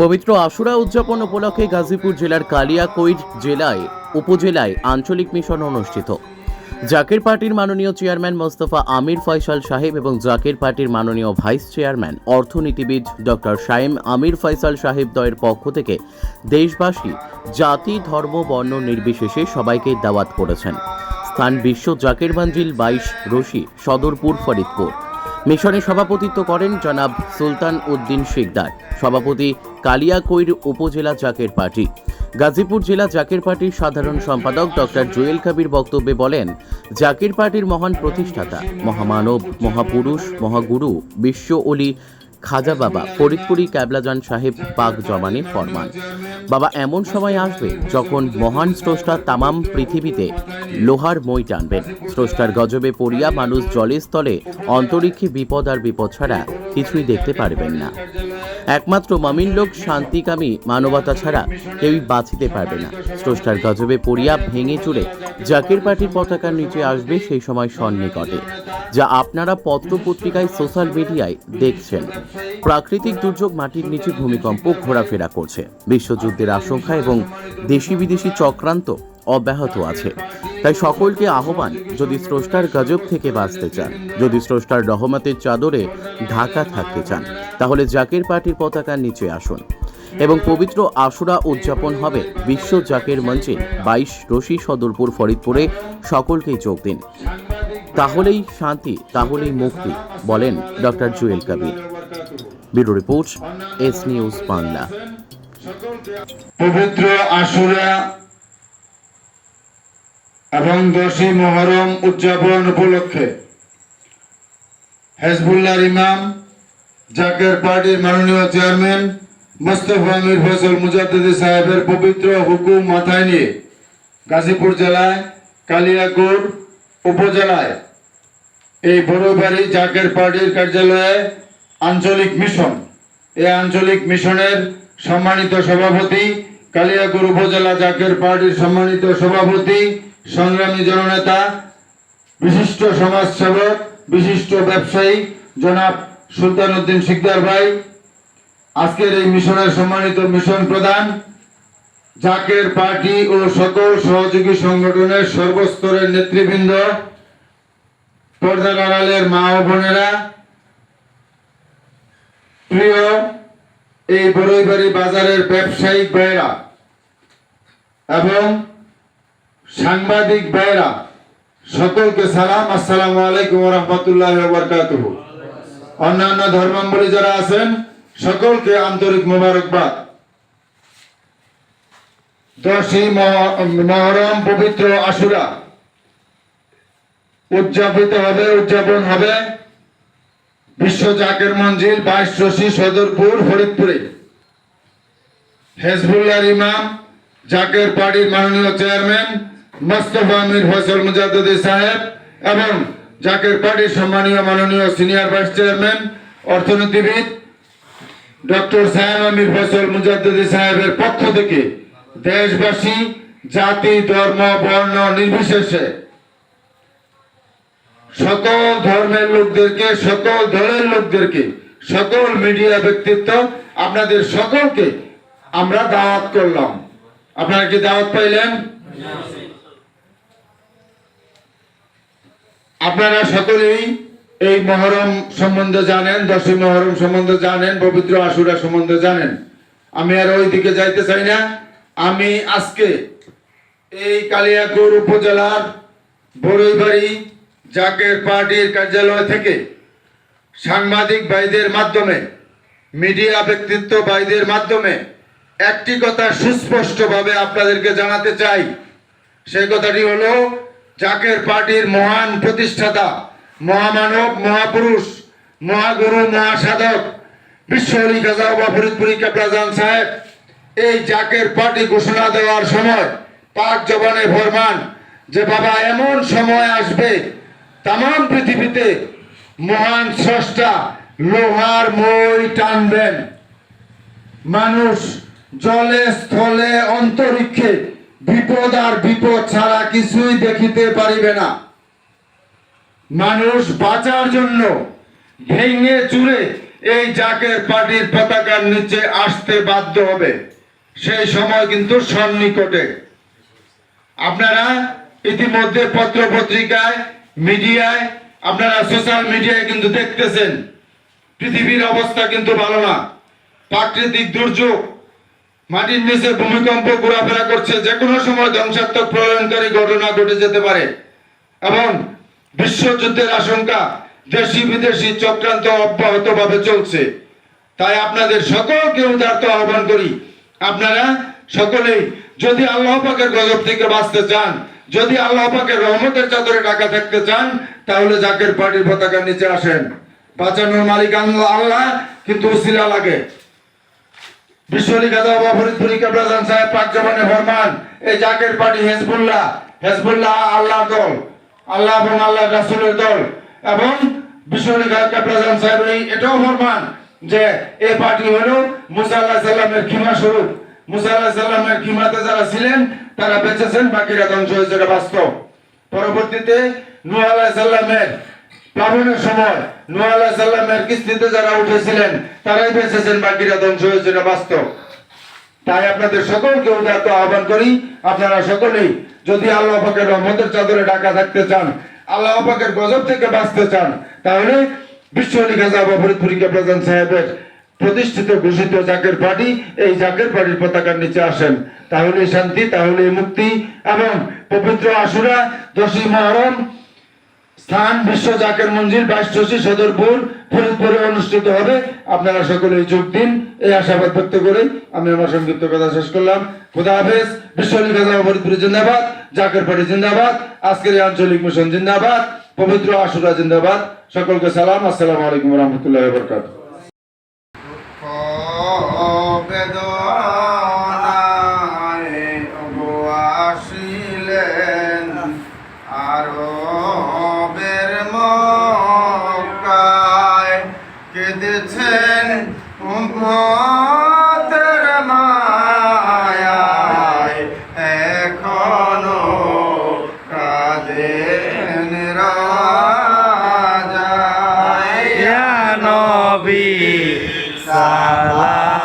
পবিত্র আশুরা উদযাপন উপলক্ষে গাজীপুর জেলার কালিয়াকৈর জেলায়, উপজেলায় আঞ্চলিক মিশন অনুষ্ঠিত। জাকের পার্টির মাননীয় চেয়ারম্যান মোস্তফা আমির ফয়সাল সাহেব এবং জাকের পার্টির মাননীয় ভাইস চেয়ারম্যান, অর্থনীতিবিদ ডক্টর শাইম আমির ফয়সাল সাহেব দয়ের পক্ষ থেকে দেশবাসী জাতি, ধর্ম, বর্ণ নির্বিশেষে সবাইকে দাওয়াত করেছেন। স্থান বিশ্ব জাকের মঞ্জিল বাইশ রশি, সদরপুর ফরিদপুর। মিশনে সভাপতিত্ব করেন জনাব সুলতান উদ্দিন শিকদার। সভাপতি কালিয়াকৈর উপজেলা জাকের পার্টি। গাজীপুর জেলা জাকের পার্টির সাধারণ সম্পাদক ডক্টর জুয়েল কাবির বক্তব্যে বলেন, জাকের পার্টির মহান প্রতিষ্ঠাতা, মহামানব, মহাপুরুষ, মহাগুরু, বিশ্ব অলি খাজা বাবা ফরিদপুরি ক্যাবলাজান সাহেব পাক জমানে ফরমান। বাবা এমন সময় আসবে যখন মহান স্রষ্টা তামাম পৃথিবীতে লোহার মই টানবেন। স্রষ্টার গজবে পড়িয়া মানুষ জলের স্থলে অন্তরিক্ষে বিপদ আর বিপদ ছাড়া কিছুই দেখতে পারবেন না। একমাত্র মামিন লোক শান্তিকামী মানবতা ছাড়া কেউই বাঁচিতে পারবে না। স্রষ্টার গজবে পড়িয়া ভেঙে চুরে জাকির পার্টির পতাকার নিচে আসবে সেই সময় সন্নিকটে, যা আপনারা পত্র পত্রিকায় সোশ্যাল মিডিয়ায় দেখছেন। প্রাকৃতিক দুর্যোগ মাটির নিচে ভূমিকম্প ঘোরাফেরা করছে। বিশ্বযুদ্ধের আশঙ্কা এবং দেশি বিদেশি চক্রান্ত অব্যাহত আছে। তাই সকলকে আহ্বান, যদি স্রষ্টার গজব থেকে বাঁচতে চান, যদি স্রষ্টার রহমতের চাদরে ঢাকা থাকতে চান, তাহলে জাকের পার্টির পতাকার নিচে আসুন। এবং পবিত্র আশুরা উদযাপন হবে বিশ্ব জাকের মঞ্চে বাইশ রশি সদরপুর ফরিদপুরে। সকলকেই যোগ দিন। তাহলেই শান্তি, তাহলেই মুক্তি, বলেন doctor Jewel Kabir. Bureau report, S news Bangla. পবিত্র আশুরা এবং দশই মহরম উদযাপন উপলক্ষে হেজবুল্লাহর ইমাম, জাকের পার্টির মাননীয় চেয়ারম্যান মোস্তফা আমির ফসল মুজাদ্দিদি সাহেবের পবিত্র হুকুম মাথায় নিয়ে গাজীপুর জেলায় কালিয়াকুর উপজেলায় এই বড়বাড়ি জাকের পার্টির কার্যালয়ে আঞ্চলিক মিশন, এই আঞ্চলিক মিশনের সম্মানিত সভাপতি কালিয়াকুর উপজেলা জাকের পার্টির সম্মানিত সভাপতি সংগ্রামী জননেতা, বিশিষ্ট সমাজসেবক, বিশিষ্ট ব্যবসায়ী, জনাব সুলতান উদ্দিন শিকদার ভাই, আজকের এই মিশনের সম্মানিত মিশন প্রধান, জাকের পার্টি ও সকল সহযোগী সংগঠনের সর্বস্তরের নেতৃবৃন্দ, পর্দার আড়ালের মা ও বোনেরা, প্রিয় এই বড়ইবাড়ি বাজারের ব্যবসায়িক ভাইরা এবং সাংবাদিক ভাইরা, সকলকে সালাম, আসসালামু আলাইকুম রহমতুল্লাহ বরকাতুহ। অন্যান্য ধর্মাবলী যারা আছেন, সকলকে আন্তরিক মোবারকবাদ। দশই মহ- মহরম পবিত্র আশুরা। উদযাপিত হবে, উদযাপন হবে বিশ্ব জাকের মঞ্জিল বাইশ রশি সদরপুর ফরিদপুরে। হেজবুল্লাহর ইমাম জাকের পার্টির মাননীয় চেয়ারম্যান মোস্তফা আমির ফসল মুজাদ্দিদি সাহেব এবং জাকের পার্টির সম্মানীয় মাননীয় সিনিয়র ভাইস চেয়ারম্যান, অর্থনীতিবিদ ডক্টর সাহেব আমির ফসল মুজাদ্দিদি সাহেবের পক্ষ থেকে দেশবাসী, জাতি, ধর্ম, বর্ণ নির্বিশেষে সকল ধর্মের লোকদেরকে, সকল দলের লোকদেরকে, সকল মিডিয়া ব্যক্তিত্ব আপনাদের সকলকে আমরা দাওয়াত করলাম। আপনারা কি দাওয়াত পাইলেন? আপনারা সকলেই এই মহরম সম্বন্ধে জানেন, দশই মহরম সম্বন্ধে জানেন, পবিত্র আশুরা সম্বন্ধে জানেন। আমি আর ওই দিকে যাইতে চাই না। আমি আজকে এই কালিয়াকুর উপজেলার বড়ইবাড়ি জাকের পার্টির কার্যালয় থেকে সাংবাদিক ভাইদের মাধ্যমে, মিডিয়া ব্যক্তিত্ব ভাইদের মাধ্যমে একটি কথা সুস্পষ্টভাবে আপনাদেরকে জানাতে চাই। সেই কথাটি হলো জাকের পার্টির মহান প্রতিষ্ঠাতা, মহামানব, মহাপুরুষ, মহাগুরু, মহাসাধক, বিশ্ব আলী গাজা বা ফরিদপুরি সাহেব, এই জাকের পার্টি ঘোষণা দেওয়ার সময় পাক জবানে ফরমান যে, বাবা, এমন সময় আসবে তাম পৃথিবীতে মহান স্রষ্টা লোহার মই টানবেন। মানুষ জলে স্থলে অন্তরিক্ষে বিপদ আর বিপদ ছাড়া কিছুই দেখিতে পারিবে না। মানুষ বাঁচার জন্য ভেঙে চুরে এই জাকের পার্টির পতাকার নিচে আসতে বাধ্য হবে। সেই সময় কিন্তু সন্নিকটে। আপনারা ইতিমধ্যে পত্র পত্রিকায় মিডিয়ায়, আপনারা সোশ্যাল মিডিয়ায় কিন্তু দেখতেছেন। পৃথিবীর অবস্থা কিন্তু ভালো না। প্রাকৃতিক দুর্যোগ মাটির নিচে ভূমিকম্প ঘোরাফেরা করছে যে কোনো সময় ধ্বংসাত্মক প্রলয়নকারী ঘটনা ঘটে যেতে পারে। এবং বিশ্বযুদ্ধের আশঙ্কা দেশি বিদেশি চক্রান্ত অব্যাহতভাবে চলছে। তাই আপনাদের সকলকে উদার্ত আহ্বান করি, আপনারা সকলেই যদি আল্লাহ পাকের গজব থেকে বাঁচতে চান, যদি আল্লাহ পাকের রহমতের চাদরে ঢাকা থাকতে চান, তাহলে জাকের পার্টির পতাকার নিচে আসেন। বাঁচানোর মালিক আল্লাহ আল্লাহ, কিন্তু উসিলা লাগে। বিশ্বলি গাদা বাবা ফরিদপুরি কাবলাজান সাহেব, পাক জবানে ফরমান, এই জাকের পার্টি হেজবুল্লাহ হেজবুল্লাহ আল্লাহ দল, আল্লাহ এবং আল্লাহ রাসূলের দল, এবং বিশ্বলি গাদা কাবলাজান সাহেব এটাও ফরমান যে এই পার্টি হলো মুসা আল্লাহ সাল্লামের খিমা স্বরূপ। মুসা আল্লাহ সাল্লামের খিমাতে যারা ছিলেন, তারা বেঁচেছেন, বাকিরা ধ্বংস হয়েছে বাস্তব। পরবর্তীতে নূহ আলাইহিস সাল্লামের সময় আলাইহিস সাল্লামের কিস্তিতে যারা উঠেছিলেন, তারাই বেঁচেছেন, বাকিরা ধ্বংস বাস্তব। তাই আপনাদের সকলকে উদারত আহ্বান করি, আপনারা সকলেই যদি আল্লাহ পাকের রহমতের চাদরে ঢাকা থাকতে চান, আল্লাহ পাকের গজব থেকে বাঁচতে চান, তাহলে বিশ্ব ফরিদপুরিকা প্রধান সাহেবের প্রতিষ্ঠিত ঘোষিত জাকের পার্টি, এই জাকের পার্টির পতাকার নিচে আসেন। তাহলে শান্তি, তাহলে মুক্তি এবং পবিত্র আশুরা, দশই মহরম স্থান বিশ্ব জাকের মঞ্জিল বাইশী সদরপুর ফরিদপুরে অনুষ্ঠিত হবে। আপনারা সকলে যোগ দিন। এই আশাবাদ ব্যক্ত করে আমি আমার সংক্ষিপ্ত কথা শেষ করলাম। খুদা হাফেজ। বিশ্বলী ফরিদপুর জিন্দাবাদ, জাকের পার্টি জিন্দাবাদ, আজকের আঞ্চলিক মিশন জিন্দাবাদ, পবিত্র আশুরা জিন্দাবাদ। সকলকে সালাম। আসসালামু আলাইকুম রহমতুল্লাহ বরকাত কেঁদেছেন উম্মতের মায়ায় এখনও কাঁদেন ইয়া নবী সালাম।